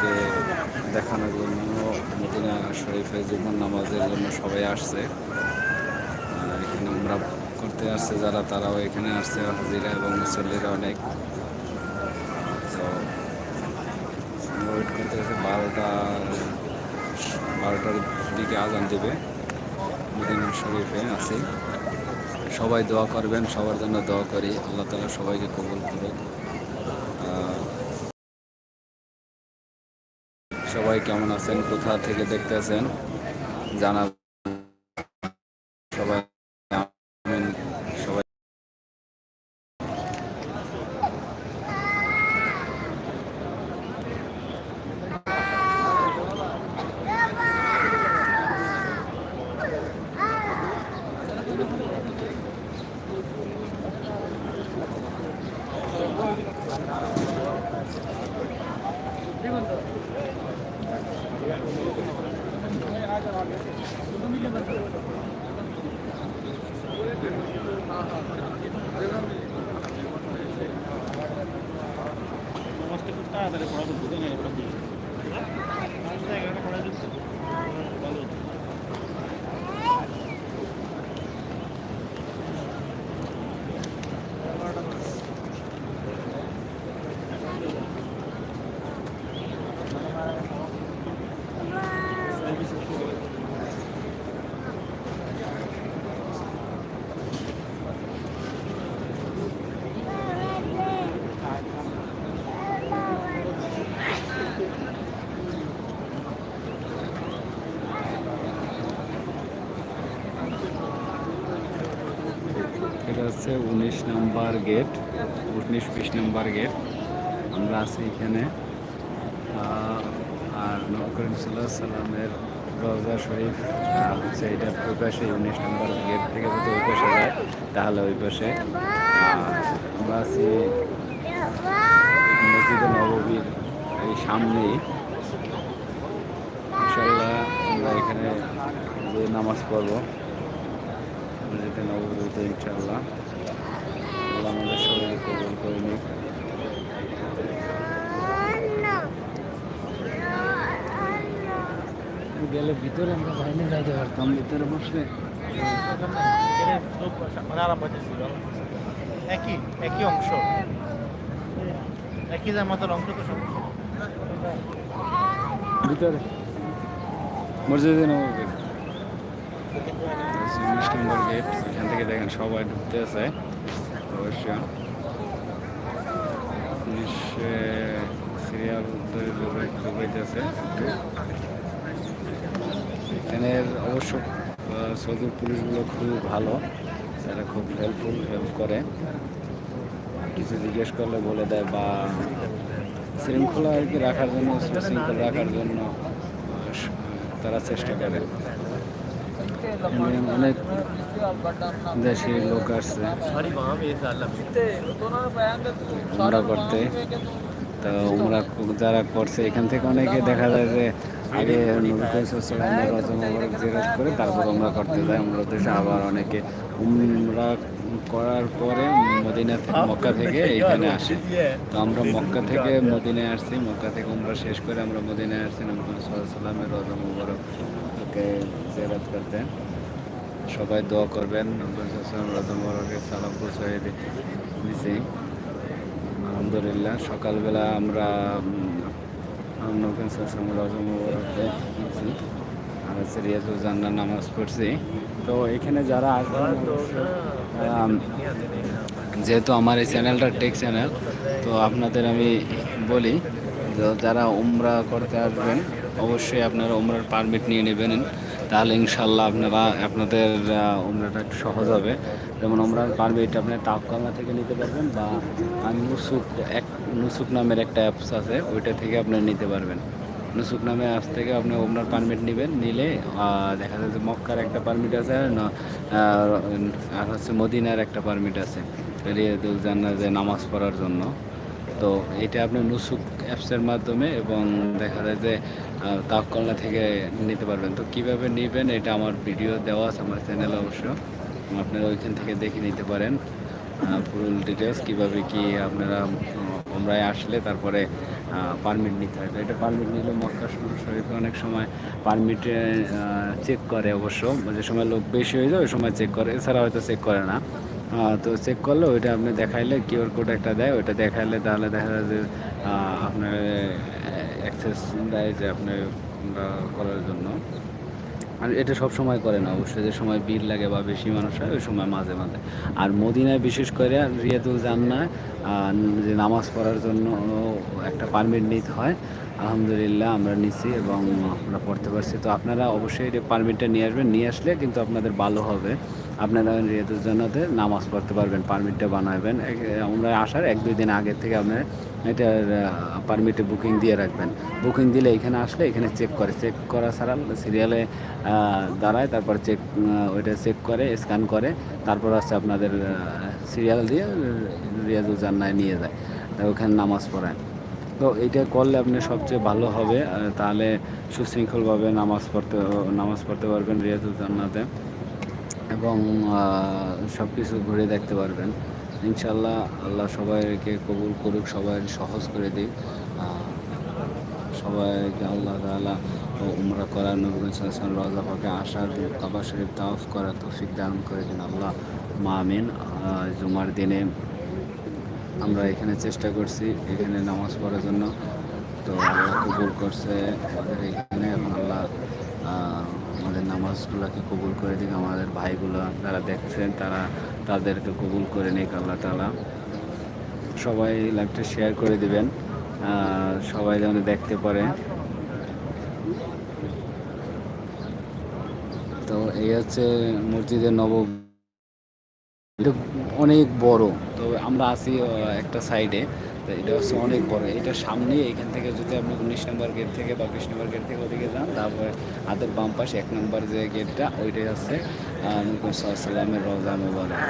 নবীকে দেখানোর জন্য মদিনা শরীফে জুমার নামাজের জন্য সবাই আসছে। এখানে আমরা করতে আসছে যারা, তারাও এখানে আসছে, হাজিরা এবং মুসল্লিরা অনেক। তো ওয়েট করতে আসছে বারোটার বারোটার দিকে আজান দেবে। মদিনা শরীফে আছি। সবাই দোয়া করবেন, সবার জন্য দোয়া করি। আল্লাহ তালা সবাইকে কবুল করুক। সবাই কেমন আছেন কোথা থেকে দেখতেছেন জানা সবাই আমিন সবাই নামাজটা খুব তাড়াতাড়ি পড়া করতে দেন এটা দিয়ে নামাজটা এগারোটা পড়া দিচ্ছে ভালো হতো। এটা হচ্ছে উনিশ নাম্বার গেট উনিশ বিশ নাম্বার গেট। আমরা আছি এখানে। আর নবী করিম সাল্লামের রওজা শরীফ হচ্ছে এটার ওই পাশে উনিশ নাম্বার গেট থেকে যদি ওই পাশে যায়, তাহলে ওই পাশে। আমরা আছি মসজিদে নববীর এই সামনেই। ইনশাল্লাহ আমরা এখানে নামাজ পড়ব, মসজিদে নববীতে ইনশাল্লাহ গেলে ভিতরে আমরা বাইরে যাইতে পারতাম। ভিতরে বসলে? মানে একই একই অংশ। একই জামাতের অংশ তো ভিতরে। মসজিদে নববীর উনিশ নম্বর গেট এখান থেকে দেখেন সবাই ঢুকতে আছে অবশ্যই। সিরিয়াল ঢুকাইতেছে এখানের অবশ্য সৌদির পুলিশগুলো খুবই ভালো। তারা খুব হেল্পফুল হেল্প করে। কিছু জিজ্ঞেস করলে বলে দেয় বা শৃঙ্খলা আর কি রাখার জন্য, শৃঙ্খলা রাখার জন্য তারা চেষ্টা করে। অনেক দেশি লোক আসছে। উমরা করতে। তো উমরা যারা করছে, এখান থেকে অনেকে দেখা যায় যে আগে রজমবরক করে, তারপর উমরা করতে যায়। উমরা দেশে আবার অনেকে উমরা করার পরে মদিনা থেকে মক্কা থেকে এইখানে আসে। তো আমরা মক্কা থেকে মদিনায় আসছি। মক্কা থেকে উমরা শেষ করে আমরা মদিনায় আসছি। নবী সাল্লামের রজমবরককে জেরত করতে। সবাই দোয়া করবেন। রজমবরকে সালাম পৌঁছাই দিছি। আলহামদুলিল্লাহ, সকালবেলা আমরা নৌকেন রজমবরকে আর জান্নার নামাজ পড়ছি। তো এখানে যারা আসবেন যেহেতু আমার এই চ্যানেলটা টেক চ্যানেল, তো আপনাদের আমি বলি যারা উমরা করতে আসবেন, অবশ্যই আপনারা উমরার পারমিট নিয়ে নেবেন। তাহলে ইনশাল্লাহ আপনারা আপনাদের আহ, উমরাটা একটু সহজ হবে। যেমন উমরার পারমিট আপনি তাপকালনা থেকে নিতে পারবেন বা নুসুক এক নুসুক নামের একটা অ্যাপস আছে ওইটা থেকে আপনি নিতে পারবেন। নুসুক নামে অ্যাপস থেকে আপনি ওমরার পারমিট নেবেন নিলে দেখা যায় যে মক্কার একটা পারমিট আছে আর হচ্ছে মদিনার একটা পারমিট আছে। জান্নাত যে নামাজ পড়ার জন্য। তো এটা আপনি নুসুক অ্যাপসের মাধ্যমে এবং দেখা যায় যে তাপকলনা থেকে নিতে পারবেন। তো কীভাবে নেবেন এটা আমার ভিডিও দেওয়া আছে আমার চ্যানেলে অবশ্য। আপনারা ওইখান থেকে দেখে নিতে পারেন ফুল ডিটেলস কীভাবে কি আপনারা উমরায় আসলে তারপরে পারমিট নিতে হয়। তো এটা পারমিট নিলে মক্কা শরীফে অনেক সময় পারমিটে চেক করে অবশ্য। যে সময় লোক বেশি হয়ে যায়, ওই সময় চেক করে। এছাড়া হয়তো চেক করে না। তো চেক করলে ওইটা আপনি দেখাইলে কিউআর কোড একটা দেয় ওইটা দেখাইলে তাহলে দেখা যায় যে আপনার অ্যাক্সেস দেয় যে আপনি আমরা করার জন্য। আর এটা সব সময় করে না অবশ্যই যে সময় ভিড় লাগে বা বেশি মানুষ হয় ওই সময় মাঝে মাঝে। আর মদিনায় বিশেষ করে রিয়াদুল জান্নায় আহ, যে নামাজ পড়ার জন্য একটা পারমিট নিতে হয় আলহামদুলিল্লাহ আমরা নিছি এবং আমরা পড়তে পারছি। তো আপনারা অবশ্যই এটা পারমিটটা নিয়ে আসবেন নিয়ে আসলে কিন্তু আপনাদের ভালো হবে। আপনারা রিয়াদুল জান্নাতে নামাজ পড়তে পারবেন পারমিটটা বানাবেন আমরা আসার এক দুই দিন আগের থেকে আপনার এটার পারমিটে বুকিং দিয়ে রাখবেন। বুকিং দিলে এখানে আসলে এখানে চেক করে। চেক করা ছাড়া সিরিয়ালে দাঁড়ায়, তারপর চেক ওইটা চেক করে স্ক্যান করে, তারপর হচ্ছে আপনাদের সিরিয়াল দিয়ে রিয়াজুল জান্নায় নিয়ে যায়। তা ওখানে নামাজ পড়ায়। তো এইটা করলে আপনি সবচেয়ে ভালো হবে। তাহলে সুশৃঙ্খলভাবে নামাজ পড়তে নামাজ পড়তে পারবেন রিয়াজুল জান্নাতে। এবং সব কিছু ঘুরে দেখতে পারবেন। ইনশাল্লাহ আল্লাহ সবাইকে কবুল করুক সবাই সহজ করে দিক। সবাইকে আল্লাহ তাআলা ও উমরা করার নবীন সাল্লাম রাজা পাকে আসার কাবা শরীফ তাওয়াফ করার তৌফিক দান করে দিন আল্লাহ। মা আমিন। আহ, জুমার দিনে আমরা এখানে চেষ্টা করছি এখানে নামাজ পড়ার জন্য। তো আল্লাহ কবুল করছে আমাদের এখানে এখন আল্লাহ আহ, আমাদের নামাজগুলোকে কবুল করে দিন আমাদের ভাইগুলো যারা দেখছেন, তারা তাদেরকে কবুল করে নিক, আল্লাহ তালা সবাই লাইভটা শেয়ার করে দিবেন সবাই যেন দেখতে পারে। তো এই হচ্ছে মসজিদের নব অনেক বড়। তো আমরা আছি একটা সাইডে এটা হচ্ছে অনেক বড়। এটা সামনে এখান থেকে যদি আপনি উনিশ নম্বর গেট থেকে বা বিশ নম্বর গেট থেকে ওদিকে যান, তারপরে হাতের বাম পাশে এক নম্বর যে গেটটা ওইটাই হচ্ছে সাল্লামের রোজা মোবারক।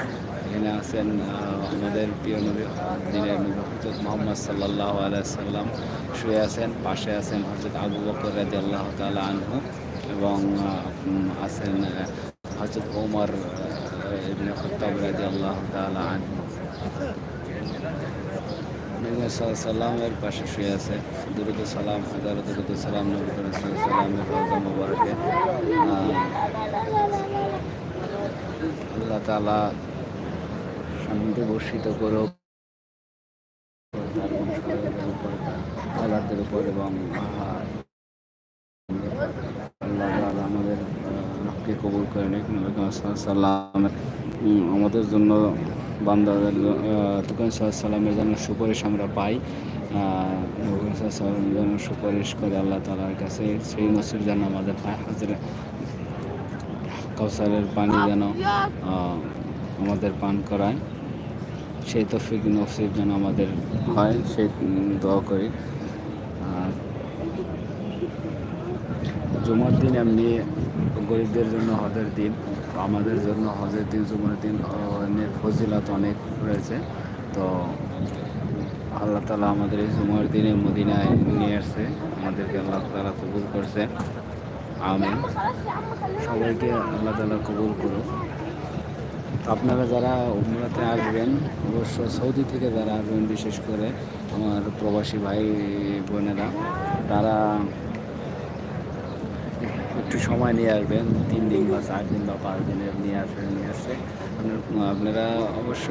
এখানে আছেন আমাদের প্রিয় নবী, দিনের নবী হজরত মোহাম্মদ সাল্লাহ আলাইসাল্লাম শুয়ে আছেন, পাশে আছেন হজরত আবু বকর রাজি আল্লাহ তালা আনহু এবং আছেন হজরত ওমর খত্তাব রাজি আল্লাহ তালা আনহু। নবী সাল্লামের পাশে শুয়ে আছে। দুরুদ সালাম, হাজার দুরুদ সালাম নবী করিম সাল্লামের রোজা মোবারকে। আল্লাহ তালা শান্তি বর্ষিত করুক। আল্লাহদের উপর এবং আল্লাহ আমাদের কবুল করে নবী সাল্লাম আমাদের জন্য বান্দাদের তুকান সাল্লামের জন্য সুপারিশ আমরা পাই নবী সাল্লামের জন্য সুপারিশ করে আল্লাহ তালার কাছে, সেই নসিব যেন আমাদের হাজরে, কাউসারের পানি যেন আমাদের পান করায়। সেই তফিক নসিব যেন আমাদের হয়, সেই দোয়া করি। আর জুমার দিন এমনি গরিবদের জন্য হজের দিন। আমাদের জন্য হজের দিন জুমার দিন ফজিলত অনেক রয়েছে। তো আল্লাহ তালা আমাদের এই জুমার দিনে মদিনায় নিয়ে আসছে। আমাদেরকে আল্লাহ তালা কবুল করছে। আমি সবাইকে আল্লাহ তালা কবুল করুক। আপনারা যারা উমরাতে আসবেন, অবশ্য সৌদি থেকে যারা আসবেন, বিশেষ করে আমার প্রবাসী ভাই বোনেরা তারা একটু সময় নিয়ে আসবেন তিন দিন বা চার দিন বা পাঁচ দিনের নিয়ে আসবেন নিয়ে আসলে আপনার- অবশ্য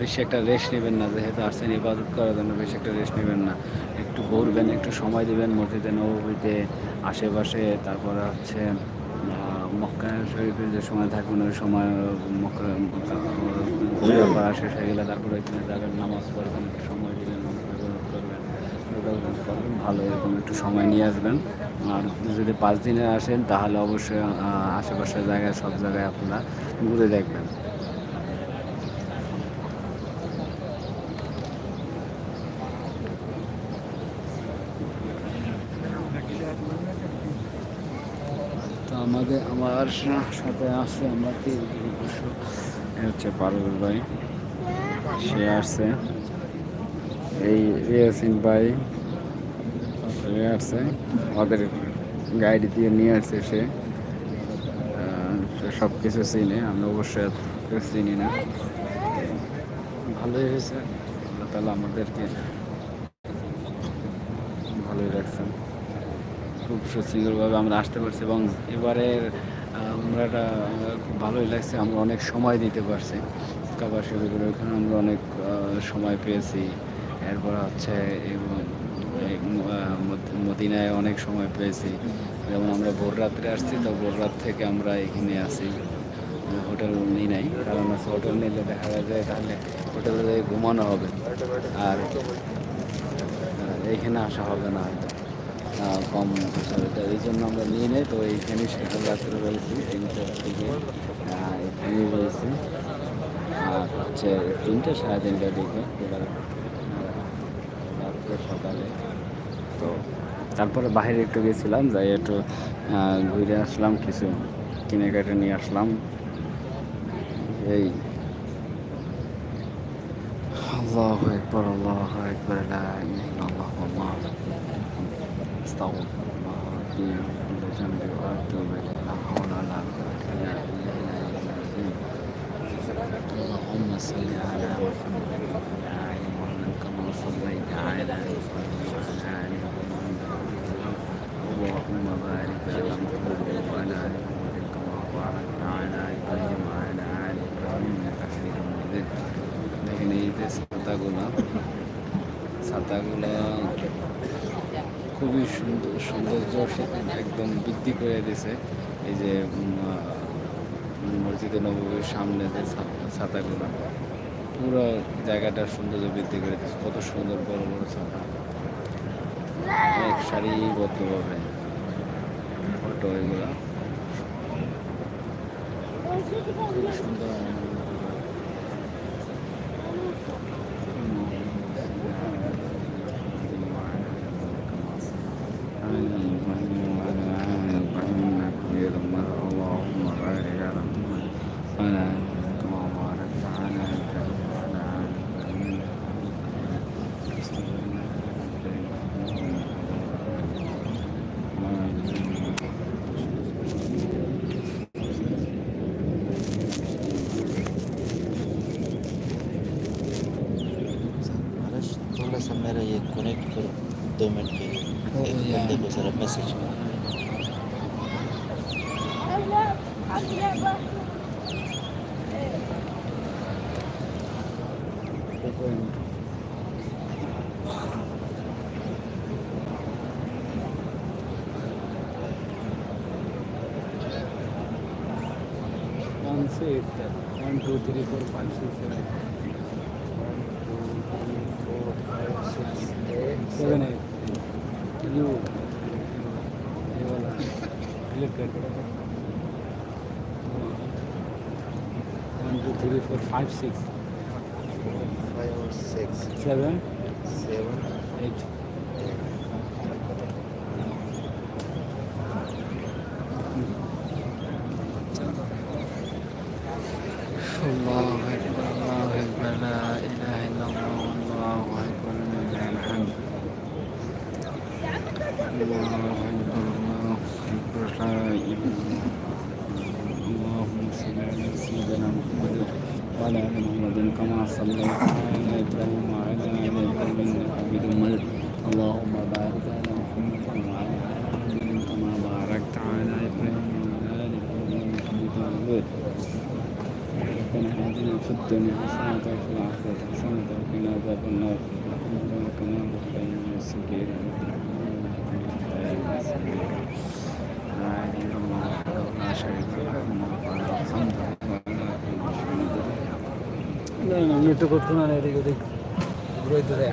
বেশি একটা রেস্ট নেবেন না যেহেতু আসছেন ইবাদত করার জন্য বেশি একটা রেস্ট নেবেন না একটু ঘুরবেন একটু সময় দিবেন মসজিদে নবীতে আশেপাশে তারপরে হচ্ছে মক্কা শরীফে যে সময় থাকবেন ওই সময় মক্কা ঘুরে করা শেষ হয়ে গেলে তারপরে যাবেন নামাজ পড়বেন একটু সময় দিবেন নামাজ ইবাদত করবেন ইবাদত করবেন ভালো এরকম একটু সময় নিয়ে আসবেন। আর যদি পাঁচ দিনে আসেন, তাহলে অবশ্যই আশেপাশের জায়গায়, সব জায়গায় আপনারা ঘুরে দেখবেন। আমাদের, আমার সাথে আছে আমরা তিন হচ্ছে পারুল ভাই। সে আসছে। এই ইয়াসিন ভাই। সে আসছে। আমাদের গাইড দিয়ে নিয়ে আসছে সে। সব কিছু চিনে আমি অবশ্যই চিনি না। ভালোই হয়েছে। আল্লাহ তালা আমাদেরকে ভালোই রাখছেন। খুব সুশৃঙ্খলভাবে আমরা আসতে পারছি এবং এবারের আহ, উমরাটা খুব ভালোই লাগছে। আমরা অনেক সময় দিতে পারছি। কাবার শরীফের ওখানে আমরা অনেক সময় পেয়েছি। এরপর হচ্ছে এবং মদিনায় অনেক সময় পেয়েছি। যেমন আমরা ভোর রাত্রে আসছি তো ভোর রাত থেকে আমরা এখানে আসি হোটেল নিই নাই কারণ হচ্ছে হোটেল নিলে দেখা যায় তাহলে হোটেলে ঘুমানো হবে। আর আহ, এইখানে আসা হবে না। হয়তো কম হিসাবে এই জন্য আমরা নিয়ে নেই তো এইখানে সেখানে রাত্রে রয়েছি তিনটার দিকে আহ, এখানেই রয়েছি। আর হচ্ছে তিনটে সাড়ে তিনটার দিকে এবার আহ, রাত্রে সকালে তো তারপরে বাইরে একটু গেছিলাম যাই একটু আহ, ঘুরে আসলাম কিছু কিনে কেটে নিয়ে আসলাম এই আল্লাহ একবার আল্লাহ একবার লা ইলাহা ইল্লাল্লাহ আল্লাহ আস্তাগফিরুল্লাহ ربي من كل ذنب وأتوب إليه لا حول ولا قوة إلا بالله العظيم اللهم صل على محمد صليت على إبراهيم وعلى آل إبراهيم اللهم بارك على محمد وعلى آل محمد كما باركت على إبراهيم وعلى آل إبراهيم إنك حميد مجيد দেখেন এই যে ছাতাগুলো ছাতাগুলো খুবই সুন্দর সৌন্দর্য সে- একদম বৃদ্ধি করে দিয়েছে এই যে উম, আহ, মসজিদে নবীর সামনে যে ছা- ছাতাগুলো পুরো জায়গাটার সৌন্দর্য বৃদ্ধি করে দিচ্ছে কত সুন্দর বড় বড় ছাতা। অনেক সারিবদ্ধভাবে ফটো এগুলো। খুব সুন্দর। one say it then. One, two, three, four, five, six, seven. One, two, three, four, five, six, eight, seven, eight. You. You are Look at it. One, two, three, four, five, six. Five, six. Seven. Seven. Eight. اللهم صل على سيدنا محمد وعلى آل محمد كما صليت على إبراهيم وعلى آل إبراهيم إنك حميد مجيد اللهم بارك على محمد وعلى آل محمد كما باركت على إبراهيم وعلى آل إبراهيم إنك حميد مجيد ربنا آتنا في الدنيا حسنة وفي الآخرة حسنة وقنا عذاب النار ربنا كما ربينا صغيرا একটু করতো না এদিকে ওদিক ধরে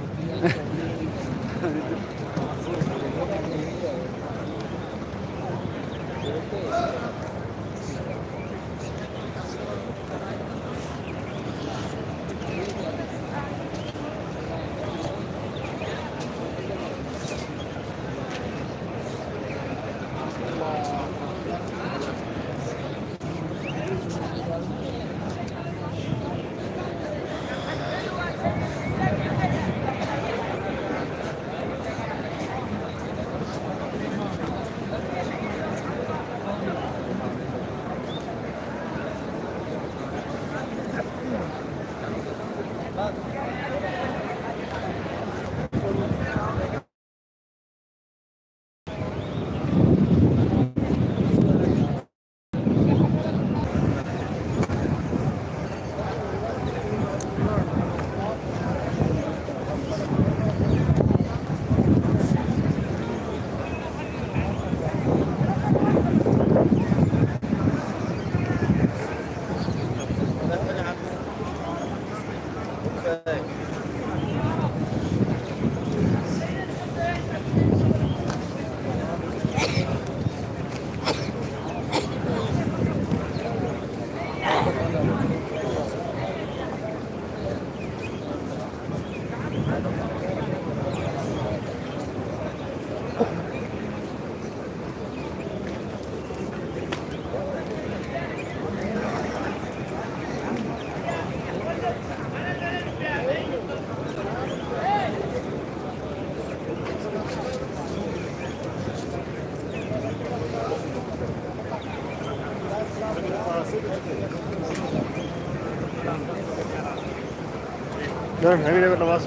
আমি নেবে নামাজ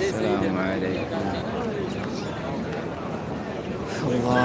السلام عليكم الله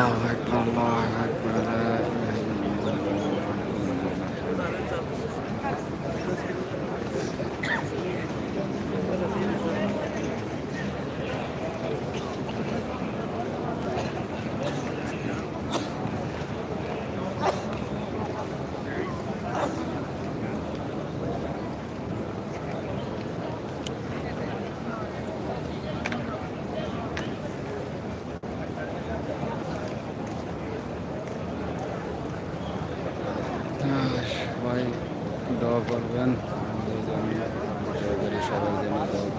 দোয়া করবেন। আমাদের জন্য সবাই জন্য দোয়া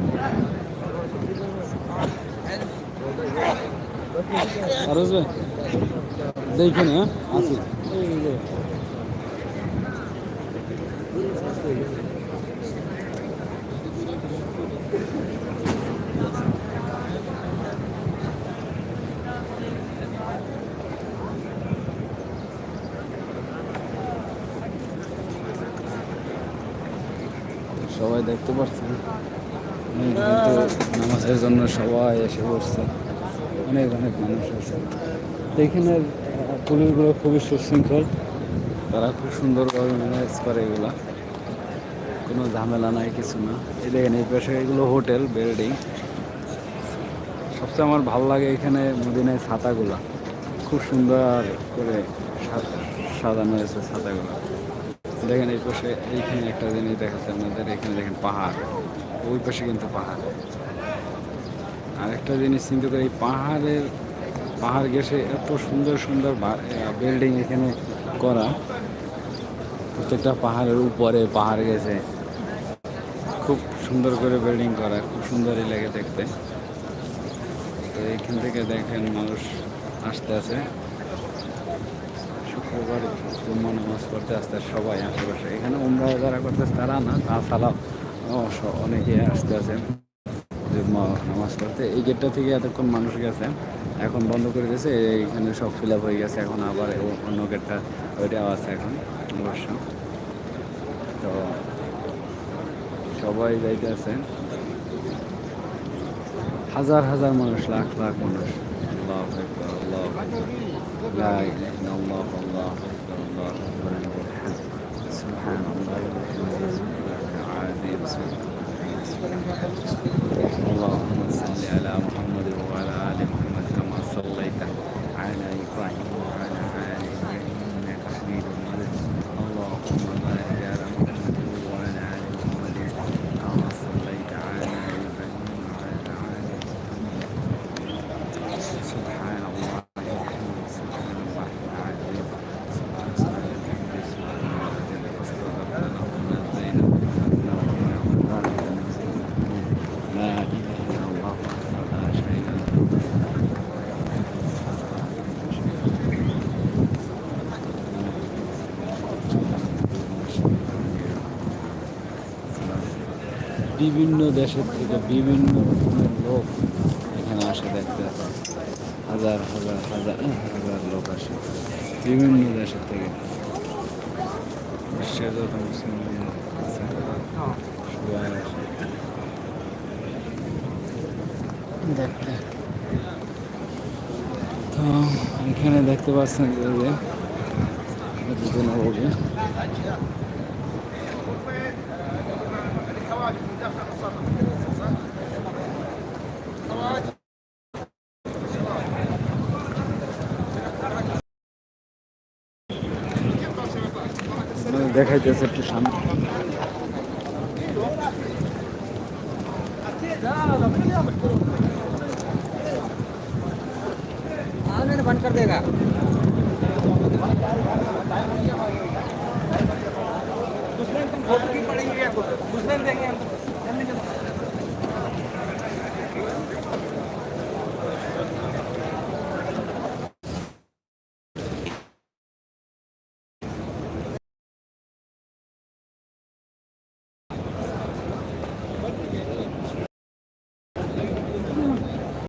করি আরজ ভাই দেখেন হ্যাঁ আসি সবাই দেখতে পাচ্ছেন হুম, কিন্তু নামাজের জন্য সবাই এসে বসছে। অনেক অনেক মানুষ আছে। আহ, পুলিশগুলো খুবই সুশৃঙ্খল। তারা খুব সুন্দরভাবে ম্যানেজ করে এগুলা। কোনো ঝামেলা নাই কিছু না। এই দেখেন এই পাশে এগুলো হোটেল বিল্ডিং। সবচেয়ে আমার ভালো লাগে এখানে মদিনায় ছাতাগুলা। খুব সুন্দর করে সাজানো হয়েছে ছাতাগুলো। দেখেন এই পাশে এইখানে একটা জিনিস দেখাচ্ছে আপনাদের। এখানে দেখেন পাহাড়। ওই পাশে কিন্তু পাহাড়। আর একটা জিনিস চিন্তা করে পাহাড়ের, পাহাড় গেছে এত সুন্দর সুন্দর বিল্ডিং এখানে করা। প্রত্যেকটা পাহাড়ের উপরে পাহাড় গেছে খুব সুন্দর করে বিল্ডিং করা, খুব সুন্দরই লাগে দেখতে। তো এইখান থেকে দেখেন মানুষ আসতে আছে। শুক্রবার জুম্মা নামাজ আসতে সবাই আশেপাশে এখানে উমরা যারা করতেছে তারা না, তাছাড়াও অনেকে আসতে জুম্মা নামাজ পড়তে এই গেটটা থেকে এতক্ষণ মানুষ গেছে এখন বন্ধ করে দিয়েছে এইখানে সব ফিল আপ হয়ে গেছে এখন আবার ও- অন্য গেটটা ওইটাও আছে এখন অবশ্য তো সবাই যাইতে আছে হাজার হাজার মানুষ লাখ লাখ মানুষ আল্লাহু আকবার, আল্লাহু আকবার। لا إله إلا الله والله أكبر الله أكبر له الحمد سبحان الله وبحمده سبحان العظيم বিভিন্ন দেশের থেকে বিভিন্ন রকমের লোক এখানে আসে দেখতে। হাজার হাজার হাজার হাজার লোক আসে। বিভিন্ন দেশের থেকে। বিশ্বের যত মুসলমান আছে, সবাই আসে। দেখতে। তো এখানে দেখতে পাচ্ছেন যে যে মসজিদে देखा जैसे একটু সামনে बंद कर देगा दुश्मन तुम पड़ेंगे दुश्मन देंगे हमको